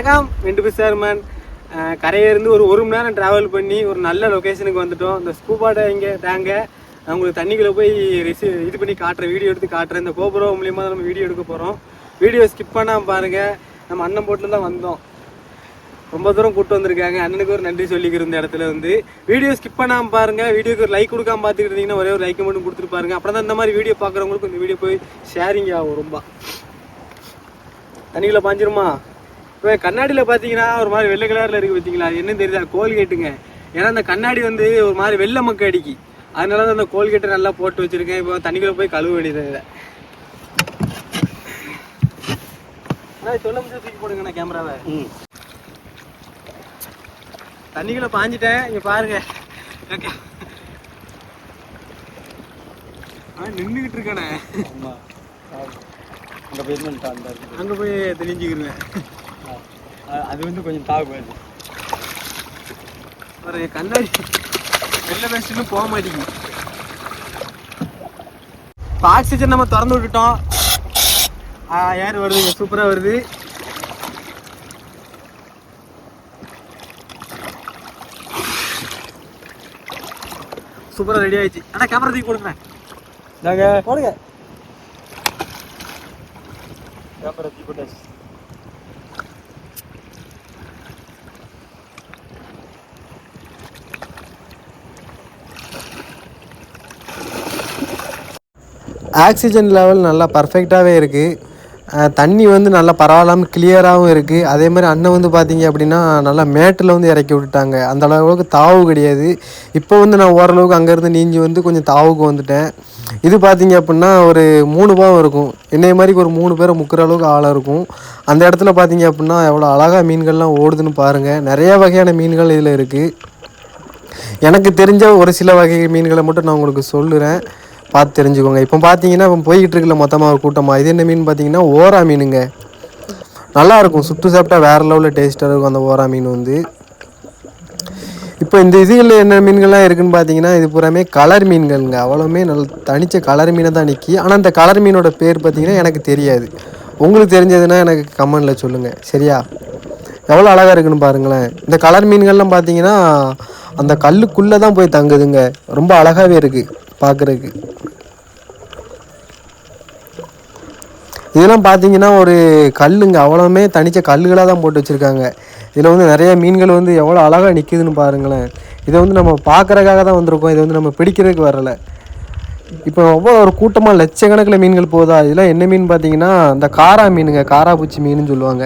வணக்கம். ரெண்டு சேர்மன். கரையிலிருந்து ஒரு ஒரு மணி நேரம் ட்ராவல் பண்ணி ஒரு நல்ல லொக்கேஷனுக்கு வந்துட்டோம். இந்த ஸ்கூபா இங்கே டேங்க உங்களுக்கு தண்ணிக்குள்ளே போய் ரிசி இது பண்ணி காட்டுறேன் வீடியோ எடுத்து காட்டுறேன். இந்த கோபுரம் மூலியமாக தான் நம்ம வீடியோ எடுக்க போகிறோம் வீடியோ ஸ்கிப் பண்ணாமல் பாருங்கள் நம்ம அண்ணன் போட்டில் தான் வந்தோம். ரொம்ப தூரம் கூட்டு வந்திருக்காங்க. அண்ணனுக்கு ஒரு நன்றி சொல்லிக்கிற இந்த இடத்துல வந்து. வீடியோ ஸ்கிப் பண்ணாமல் பாருங்க. வீடியோக்கு ஒரு லைக் கொடுக்காம பார்த்துக்கிட்டு இருந்தீங்கன்னா ஒரே ஒரு லைக் மட்டும் கொடுத்துட்டு பாருங்க. அப்புறம் தான் இந்த மாதிரி வீடியோ பார்க்குறவங்களுக்கு இந்த வீடியோ போய் ஷேரிங் ஆகும் ரொம்ப. தண்ணிக்குள்ளே பாஞ்சிருமா? இப்போ கண்ணாடியில் பார்த்தீங்கன்னா ஒரு மாதிரி வெள்ளை கலரில் இருக்கு பார்த்தீங்களா அது என்னன்னு தெரியுதா? கோல்கேட்டுங்க. ஏன்னா அந்த கண்ணாடி வந்து ஒரு மாதிரி வெள்ளை மக்க அடிக்கி. அதனால தான் அந்த கோல்கேட்டை நல்லா போட்டு வச்சிருக்கேன். இப்போ தண்ணிக்குள்ள போய் கழுவ வேண்டியது அண்ணா, சொல்ல முடியாது தூக்கி போடுங்கண்ணா கேமராவை. தண்ணிக்குள்ள பாஞ்சிட்டேன். இங்க பாருங்க. ஓகே. ஆ நின்றுக்கிட்டு பேமெண்ட் அந்த அங்க போய் தெரிஞ்சுக்கிருவேன் அது வந்து கொஞ்சம் தாகுது ஒரு கண்ணாடி வெளில பேசிட்டு போக மாட்டேங்குது. இப்போ ஆக்சிஜன் நம்ம திறந்து விட்டுட்டோம். ஏர் வருது சூப்பராக வருது. சூப்பராக ரெடி ஆயிடுச்சு. அண்ணா கேமரா தூக்கி கொடுங்க நாங்க போடுங்க. கேமரா தீ போட்டாச்சு. ஆக்சிஜன் லெவல் நல்லா பர்ஃபெக்டாகவே இருக்குது தண்ணி வந்து நல்லா பரவாயில்லாமல் கிளியராகவும் இருக்குது அதே மாதிரி அண்ணன் வந்து பார்த்தீங்க அப்படின்னா நல்லா மேட்டில் வந்து இறக்கி விட்டுட்டாங்க. அந்த அளவுக்கு தாவு கிடையாது. இப்போ வந்து நான் ஓரளவுக்கு அங்கேருந்து நீஞ்சி வந்து கொஞ்சம் தாவுக்கு வந்துட்டேன். இது பார்த்தீங்க அப்படின்னா ஒரு மூணு பாவம் இருக்கும். என்னைய மாதிரி ஒரு மூணு பேரை முக்கிற அளவுக்கு ஆளாக இருக்கும். அந்த இடத்துல பார்த்தீங்க அப்படின்னா எவ்வளோ அழகாக மீன்கள்லாம் ஓடுதுன்னு பாருங்கள் நிறைய வகையான மீன்கள் இதில் இருக்குது எனக்கு தெரிஞ்ச ஒரு சில வகை மீன்களை மட்டும் நான் உங்களுக்கு சொல்லுறேன். பார்த்து தெரிஞ்சுக்கோங்க. இப்போ பார்த்தீங்கன்னா இப்போ போய்கிட்டு இருக்குல்ல மொத்தமாக ஒரு கூட்டமாக இது என்ன மீன் பார்த்தீங்கன்னா ஓரா மீனுங்க. நல்லா இருக்கும். சுட்டு சாப்பிட்டா வேறு லெவலில் டேஸ்ட்டாக இருக்கும் அந்த ஓரா மீன் வந்து. இப்போ இந்த இதுகளில் என்ன மீன்கள்லாம் இருக்குதுன்னு பார்த்தீங்கன்னா இது பூராமே கலர் மீன்கள்ங்க. அவ்வளோமே நல்ல தனித்த கலர் மீனை தான் நிற்கி ஆனால் அந்த கலர் மீனோட பேர் பார்த்தீங்கன்னா எனக்கு தெரியாது. உங்களுக்கு தெரிஞ்சதுன்னா எனக்கு கமெண்டில் சொல்லுங்கள் சரியா? எவ்வளோ அழகாக இருக்குன்னு பாருங்களேன். இந்த கலர் மீன்கள்லாம் பார்த்தீங்கன்னா அந்த கல்லுக்குள்ளே தான் போய் தங்குதுங்க. ரொம்ப அழகாகவே இருக்குது பார்க்குறதுக்கு. இதெல்லாம் பார்த்தீங்கன்னா ஒரு கல்லுங்க. அவ்வளோமே தனிச்ச கல்லுகளாக தான் போட்டு வச்சுருக்காங்க. இதில் வந்து நிறைய மீன்கள் வந்து எவ்வளோ அழகாக நிற்கிதுன்னு பாருங்களேன். இதை வந்து நம்ம பார்க்குறக்காக தான் வந்திருக்கோம். இதை வந்து நம்ம பிடிக்கிறதுக்கு வரலை. இப்போ ஒவ்வொரு ஒரு கூட்டமாக லட்சக்கணக்கில் மீன்கள் போதா? இதெல்லாம் என்ன மீன் பார்த்தீங்கன்னா அந்த காரா மீனுங்க. காராப்பூச்சி மீனுன்னு சொல்லுவாங்க.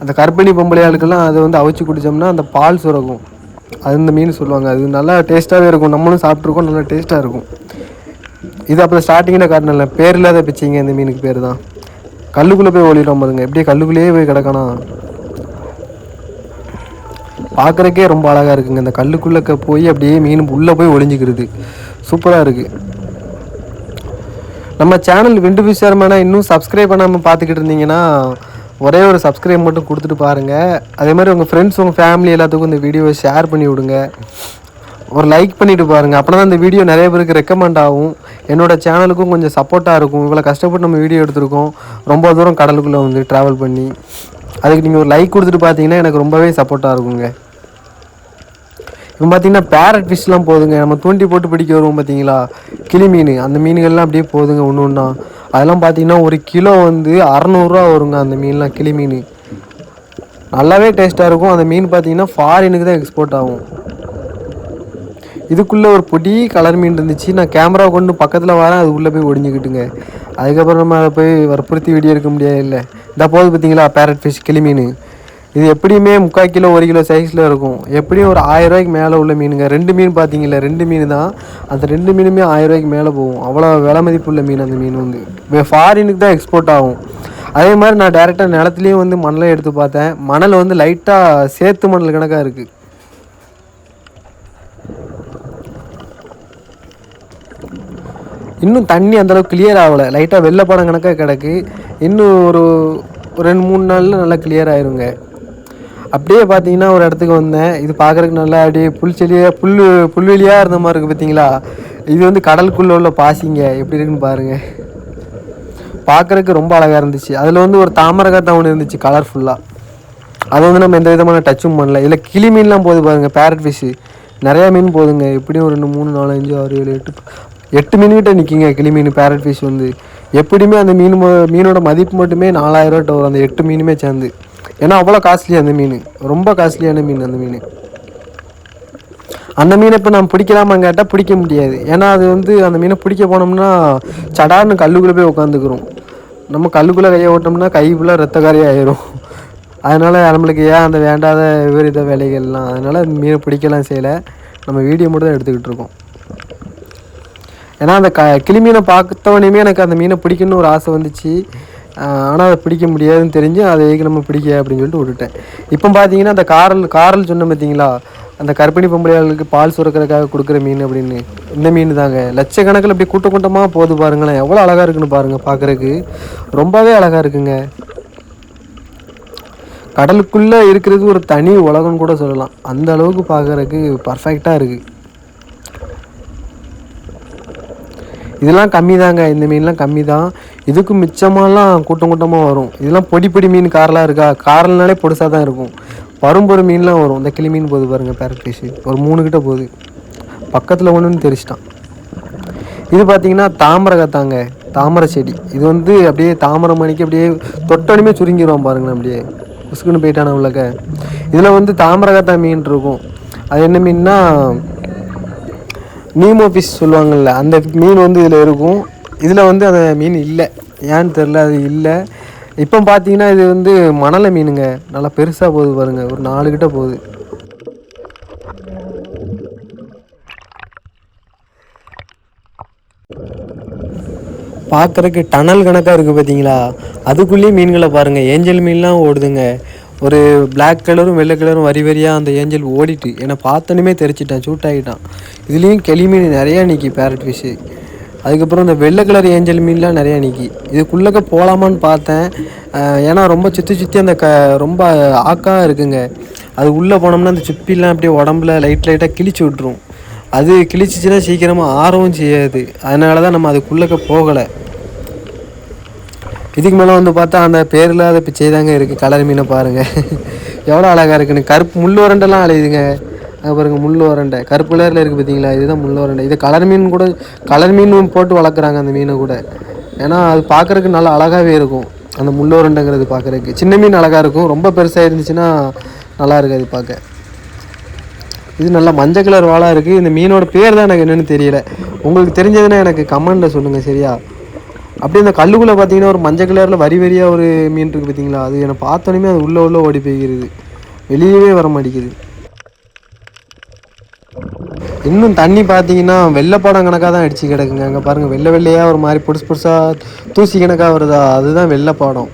அந்த கர்ப்பிணி பொம்பளையாளுக்கெல்லாம் அதை வந்து அவிச்சு குடித்தோம்னா அந்த பால் சுரக்கும். அது இந்த மீன் சொல்லுவாங்க. அது நல்லா டேஸ்ட்டாகவே இருக்கும். நம்மளும் சாப்பிட்ருக்கோம் நல்லா டேஸ்ட்டாக இருக்கும். இது அப்புறம் ஸ்டார்டிங்கில் காட்டினல பேர் இல்லாத பிச்சிங்க இந்த மீனுக்கு பேர் தான். கல்லுக்குள்ளே போய் ஓடிடும் பாருங்க. எப்படியே கல்லுக்குள்ளேயே போய் கிடக்கணும். பார்க்குறக்கே ரொம்ப அழகாக இருக்குங்க. இந்த கல்லுக்குள்ளே போய் அப்படியே மீன் உள்ளே போய் ஒளிஞ்சிக்கிறது. சூப்பராக இருக்குது நம்ம சேனல் விண்டு விசாரமான இன்னும் சப்ஸ்கிரைப் பண்ணாமல் பார்த்துக்கிட்டு இருந்தீங்கன்னா ஒரே ஒரு சப்ஸ்கிரைப் மட்டும் கொடுத்துட்டு பாருங்கள் அதே மாதிரி உங்கள் ஃப்ரெண்ட்ஸ் உங்கள் ஃபேமிலி எல்லாத்துக்கும் இந்த வீடியோவை ஷேர் பண்ணி விடுங்க. ஒரு லைக் பண்ணிவிட்டு பாருங்கள் அப்போ தான் இந்த வீடியோ நிறைய பேருக்கு ரெக்கமெண்ட் ஆகும். என்னோட சேனலுக்கும் கொஞ்சம் சப்போர்ட்டாக இருக்கும். இவ்வளோ கஷ்டப்பட்டு நம்ம வீடியோ எடுத்திருக்கோம். ரொம்ப தூரம் கடலுக்குள்ளே வந்து ட்ராவல் பண்ணி அதுக்கு நீங்கள் ஒரு லைக் கொடுத்துட்டு பார்த்தீங்கன்னா எனக்கு ரொம்பவே சப்போர்ட்டாக இருக்குங்க. இப்போ பார்த்தீங்கன்னா பேரட் ஃபிஷ்லாம் போதுங்க. நம்ம தூண்டி போட்டு பிடிக்க வருவோம் பார்த்தீங்களா கிளி மீன் அந்த மீன்கள்லாம் அப்படியே போதுங்க ஒன்று ஒன்றா அதெல்லாம் பார்த்தீங்கன்னா ஒரு கிலோ வந்து அறநூறுரூவா வருங்க அந்த மீன்லாம் கிளி மீன். நல்லாவே டேஸ்ட்டாக இருக்கும். அந்த மீன் பார்த்தீங்கன்னா ஃபாரினுக்கு தான் எக்ஸ்போர்ட் ஆகும். இதுக்குள்ளே ஒரு பொடி கலர் மீன் இருந்துச்சு. நான் கேமரா கொண்டு பக்கத்தில் வரேன் அது உள்ளே போய் ஒடிஞ்சிக்கிட்டுங்க. அதுக்கப்புறம் நம்ம அதை போய் வற்புறுத்தி வீடியோ எடுக்க முடியாது இல்லை. இந்த போது பார்த்தீங்களா பேரட் ஃபிஷ் கிளி மீன். இது எப்படியுமே முக்கால் கிலோ ஒரு கிலோ சைஸில் இருக்கும். எப்படியும் ஒரு ஆயிரம் ரூபாய்க்கு மேலே உள்ள மீனுங்க. ரெண்டு மீன் பார்த்தீங்களா ரெண்டு மீன் தான் அந்த ரெண்டு மீனுமே ஆயிரம் ரூபாய்க்கு மேலே போகும். அவ்வளோ விலை மதிப்புள்ள மீன் அந்த மீன் வந்து. ஃபாரினுக்கு தான் எக்ஸ்போர்ட் ஆகும். அதே மாதிரி நான் டேரெக்டாக நிலத்துலேயும் வந்து மணலை எடுத்து பார்த்தேன். மணல் வந்து லைட்டாக சேத்து மணல் கணக்காக இருக்குது இன்னும் தண்ணி அந்தளவுக்கு கிளியர் ஆகலை. லைட்டாக வெள்ளை படம் கணக்காக கிடக்கு. இன்னும் ஒரு ரெண்டு மூணு நாளில் நல்லா கிளியர் ஆயிருங்க. அப்படியே பார்த்தீங்கன்னா ஒரு இடத்துக்கு வந்தேன். இது பார்க்குறதுக்கு நல்லா அப்படியே புல் செடியாக புல் புல்வெளியாக இருந்த மாதிரி இருக்குது பார்த்தீங்களா இது வந்து கடலுக்குள்ளே உள்ள பாசிங்க. எப்படி இருக்குன்னு பாருங்கள் பார்க்குறதுக்கு ரொம்ப அழகாக இருந்துச்சு. அதில் வந்து ஒரு தாமரை ஒன்று இருந்துச்சு கலர்ஃபுல்லாக அதை வந்து நம்ம எந்த விதமான டச்சும் பண்ணல. இதில் கிளி மீன்லாம் போகுது பாருங்கள் பேரட் ஃபிஷ்ஷு நிறையா மீன் போதுங்க எப்படியும் ஒரு ரெண்டு மூணு நாலு அஞ்சு ஆறு ஏழு எட்டு எட்டு மீன்கிட்ட நிற்கிங்க கிளி மீன் பேரட் ஃபிஷ் வந்து. எப்படியுமே அந்த மீன் மீனோட மதிப்பு மட்டுமே நாலாயிரம் வரும் அந்த எட்டு மீனுமே சேர்ந்து. ஏன்னா அவ்வளோ காஸ்ட்லி அந்த மீன். ரொம்ப காஸ்ட்லியான மீன் அந்த மீன். அந்த மீனை இப்போ நம்ம பிடிக்கலாமான்னு கேட்டால் பிடிக்க முடியாது. ஏன்னா அது வந்து அந்த மீனை பிடிக்க போனோம்னா சடார்னு கல்லுக்குள்ளே போய் உட்காந்துக்கிறோம் நம்ம கல்லுக்குள்ளே கையை ஓட்டோம்னா கை ஃபுல்லாக ரத்தக்காரி ஆயிரும். அதனால் நம்மளுக்கு ஏன் அந்த வேண்டாத விபரீத வேலைகள்லாம் அதனால் அந்த மீனை பிடிக்கலாம் செய்யலை. நம்ம வீடியோ மட்டும் தான் எடுத்துக்கிட்டு இருக்கோம். ஏன்னா அந்த க கிளி மீனை பார்த்தவனையுமே எனக்கு அந்த மீனை பிடிக்கணும்னு ஒரு ஆசை வந்துச்சு. ஆனால் அதை பிடிக்க முடியாதுன்னு தெரிஞ்சு அதை எதுக்கு நம்ம பிடிக்க அப்படின்னு சொல்லிட்டு விட்டுட்டேன். இப்போ பார்த்தீங்கன்னா அந்த காரல் காரல் சொன்னேன் பார்த்தீங்களா அந்த கர்ப்பிணி பொம்பளையாளுக்கு பால் சுரக்கிறதுக்காக கொடுக்குற மீன் அப்படின்னு. இந்த மீன் தாங்க. லட்சக்கணக்கில் இப்படி கூட்ட கூட்டமாக போகுது பாருங்களேன். எவ்வளோ அழகாக இருக்குன்னு பாருங்கள் பார்க்குறதுக்கு ரொம்பவே அழகாக இருக்குங்க. கடலுக்குள்ளே இருக்கிறது ஒரு தனி உலகம்னு கூட சொல்லலாம். அந்த அளவுக்கு பார்க்குறதுக்கு பர்ஃபெக்டாக இருக்குது இதெல்லாம் கம்மி தாங்க இந்த மீன்லாம் கம்மி தான் இதுக்கு மிச்சமாலாம் கூட்டம் கூட்டமாக வரும். இதெல்லாம் பொடி பொடி மீன் காரெலாம் இருக்கா? காரல்னாலே பொடுசாக தான் இருக்கும் பரும்பொரு மீன்லாம் வரும். இந்த கிளி மீன் போகுது பாருங்கள் பேரட் ஒரு மூணு கிட்ட போகுது. பக்கத்தில் ஒன்றுன்னு தெரிச்சிட்டான் இது பார்த்தீங்கன்னா தாமரை கத்தாங்க தாமரை செடி. இது வந்து அப்படியே தாமரை மணிக்கு அப்படியே தொட்டனுமே சுருங்கிடுவான் பாருங்களேன் அப்படியே. உசுக்குன்னு போயிட்டான உள்ளக்க. இதில் வந்து தாமரை கத்தா மீன் இருக்கும். அது என்ன மீன்னா மீமோ ஃபிஷ் சொல்லுவாங்கள்ல அந்த மீன் வந்து இதில் இருக்கும். இதில் வந்து அந்த மீன் இல்லை. ஏன்னு தெரில அது இல்லை. இப்போ பார்த்தீங்கன்னா இது வந்து மணலை மீனுங்க. நல்லா பெருசாக போகுது பாருங்க. ஒரு நாலு கிட்ட போகுது. பார்க்குறக்கு டனல் கணக்காக இருக்குது பார்த்தீங்களா அதுக்குள்ளேயும் மீன்களை பாருங்கள் ஏஞ்சல் மீன்லாம் ஓடுதுங்க. ஒரு பிளாக் கலரும் வெள்ளை கலரும் வரி வரியாக அந்த ஏஞ்சல் ஓடிட்டு என்னை பார்த்தனுமே தெரிச்சிட்டான் சூட்டாகிட்டான் இதுலேயும் கெளி மீன் நிறையா நிற்கி பேரட் ஃபிஷ்ஷு அதுக்கப்புறம் இந்த வெள்ளை கலர் ஏஞ்சல் மீன்லாம் நிறையா நிற்கி இதுக்குள்ளக்க போகலாமான்னு பார்த்தேன். ஏன்னா ரொம்ப சுற்றி சுற்றி அந்த க ரொம்ப ஆக்காக இருக்குங்க. அது உள்ளே போனோம்னா அந்த சுப்பிலாம் அப்படியே உடம்புல லைட் லைட்டாக கிழிச்சு விட்ரும் அது கிழிச்சிச்சின்னா சீக்கிரமாக ஆறவும் செய்யாது. அதனால தான் நம்ம அதுக்குள்ளக்க போகலை. இதுக்கு மேலே வந்து பார்த்தா அந்த பேர் இல்லாத பிச்சை தாங்க இருக்குது கலர் மீனை பாருங்கள் எவ்வளோ அழகாக இருக்குன்னு. கருப்பு முள் உரண்டெல்லாம் அலையுதுங்க பாருங்கள் முள் உரண்டை. கருப்பு கலரில் இருக்குது பார்த்தீங்களா இதுதான் முள் உரண்டை. இது கலர் மீன் கூட கலர் மீன் போட்டு வளர்க்குறாங்க அந்த மீனை கூட. ஏன்னா அது பார்க்குறதுக்கு நல்லா அழகாகவே இருக்கும். அந்த முள் உரண்டைங்கிறது பார்க்குறதுக்கு சின்ன மீன் அழகாக இருக்கும். ரொம்ப பெருசாக இருந்துச்சுன்னா நல்லா இருக்காது பார்க்க இது நல்லா மஞ்சள் கலர் வாழாக இருக்குது இந்த மீனோட பேர் தான் எனக்கு என்னென்னு தெரியல. உங்களுக்கு தெரிஞ்சதுன்னா எனக்கு கமெண்ட்டில் சொல்லுங்கள் சரியா? அப்படியே இந்த கல்லுக்குள்ளே பார்த்தீங்கன்னா ஒரு மஞ்சள் கலரில் வரி வரியாக ஒரு மீன் இருக்குது பார்த்தீங்களா? அது என்னை பார்த்தோன்னே அது உள்ளே உள்ளே ஓடி போய்கிறது வெளியவே வர மாட்டேங்குது. இன்னும் தண்ணி பார்த்தீங்கன்னா வெள்ளைப்படம் கணக்காக தான் அடிச்சு கிடக்குங்க. அங்கே பாருங்கள் வெள்ளை வெள்ளையாக ஒரு மாதிரி புதுசு புதுசாக தூசி கணக்காக வருதா? அதுதான் வெள்ளைப்பாடம்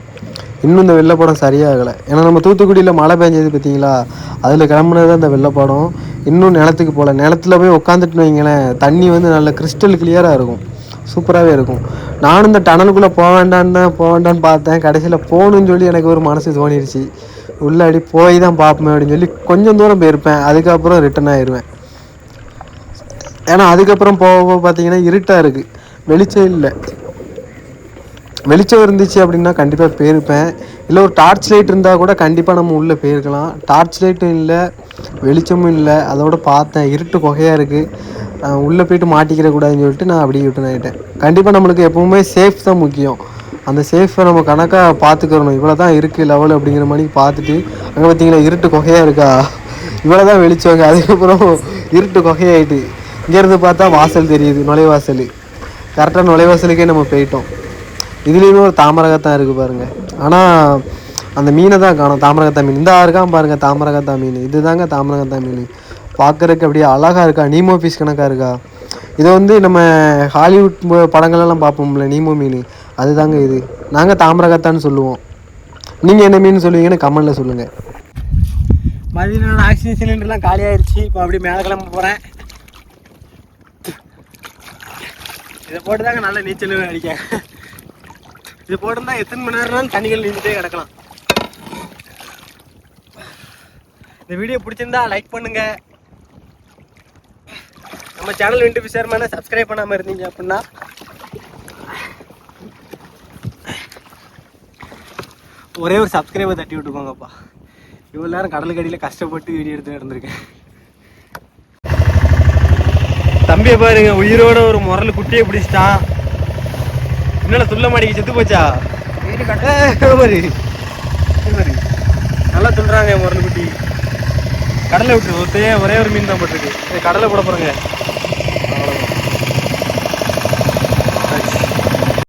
இன்னும் இந்த வெள்ளைப்படம் சரியாகலை. ஏன்னா நம்ம தூத்துக்குடியில் மழை பெஞ்சது பார்த்தீங்களா? அதில் கிளம்புனது தான் இந்த வெள்ளைப்படம் இன்னும் நிலத்துக்கு போகல. நிலத்துல போய் உட்காந்துட்டு வைங்களேன் தண்ணி வந்து நல்ல கிறிஸ்டல் கிளியராக இருக்கும். சூப்பராகவே இருக்கும். நானும் இந்த டனலுக்குள்ளே போக வேண்டான்னு தான் போக வேண்டான்னு பார்த்தேன். கடைசியில் போகணுன்னு சொல்லி எனக்கு ஒரு மனசு தோணிருச்சு. உள்ளாடி போய் தான் பார்ப்போமே அப்படின்னு சொல்லி கொஞ்சம் தூரம் போயிருப்பேன். அதுக்கப்புறம் ரிட்டர்ன் ஆயிடுவேன் ஏன்னா அதுக்கப்புறம் போக போக பார்த்தீங்கன்னா இருட்டாக இருக்குது வெளிச்சம் இல்லை. வெளிச்சம் இருந்துச்சு அப்படின்னா கண்டிப்பாக போயிருப்பேன். இல்லை ஒரு டார்ச் லைட் இருந்தால் கூட கண்டிப்பாக நம்ம உள்ளே போயிருக்கலாம். டார்ச் லைட்டும் இல்லை. வெளிச்சமும் இல்லை. அதோட பார்த்தேன். இருட்டு குகையாக இருக்குது உள்ளே போயிட்டு மாட்டிக்கிற கூடாதுன்னு சொல்லிட்டு நான் அப்படியே ரிட்டர்ன் ஆகிட்டேன் கண்டிப்பாக நம்மளுக்கு எப்பவுமே சேஃப் தான் முக்கியம். அந்த சேஃபை நம்ம கணக்காக பார்த்துக்கிறணும். இவ்வளோ தான் இருக்குது லெவல் அப்படிங்கிற மாதிரி பார்த்துட்டு அங்கே பார்த்தீங்களா இருட்டு குகையாக இருக்கா? இவ்வளோ தான் வெளிச்சவங்க அதுக்கப்புறம் இருட்டு குகையாயிட்டு இங்கேருந்து பார்த்தா வாசல் தெரியுது நுழைவாசல். கரெக்டாக நுழைவாசலுக்கே நம்ம போயிட்டோம். இதுலேயுமே ஒரு தாமரகத்தான் இருக்குது பாருங்கள் ஆனால் அந்த மீனை தான் காணும். தாமரகத்தா மீன். இந்த இருக்கான் பாருங்க தாமரகத்தா மீன். இது தாங்க தாமரகத்தா மீன். பார்க்கறதுக்கு அப்படியே அழகாக இருக்கா? நீமோ பீஸ் கணக்காக இருக்கா? இதை வந்து நம்ம ஹாலிவுட் படங்களெல்லாம் படங்கள்லாம் பார்ப்போம்ல நீமோ மீன். அதுதாங்க இது. நாங்கள் தாமரகத்தான்னு சொல்லுவோம். நீங்கள் என்ன மீன் சொல்லுவீங்கன்னு கமெண்டில் சொல்லுங்கள் மதியம் ஆக்சிஜன் சிலிண்டர்லாம் காலி இப்போ அப்படியே மேலே கிளம்ப போகிறேன் இதை போட்டு தாங்க நல்ல நீச்சல் அடிக்க. இது போட்டிருந்தா எத்தனை மணி நேரம்னாலும் தண்ணிகள் நீந்துட்டே கிடக்கலாம். இந்த வீடியோ பிடிச்சிருந்தா லைக் பண்ணுங்க. நம்ம சேனல் விண்டு சேர்மான சப்ஸ்கிரைப் பண்ணாமல் இருந்தீங்க அப்படின்னா ஒரே ஒரு சப்ஸ்கிரைபர் தட்டி விட்டுக்கோங்கப்பா. இவ்வளோ நேரம் கடலுக்கு அடியில் கஷ்டப்பட்டு வீடியோ எடுத்து இருந்திருக்கேன். தம்பியை பாருங்க உயிரோட ஒரு முரல் குட்டியை பிடிச்சிட்டான். என்னடா துள்ள மாடிக்கு செத்து போச்சா. இது பாரு. நல்லா துள்ளுறாங்க முரல் குட்டி. கடலை விட்டு ஒரே ஒரு மீன் தான் போட்டிருக்கு. கடலை போட போறேங்க.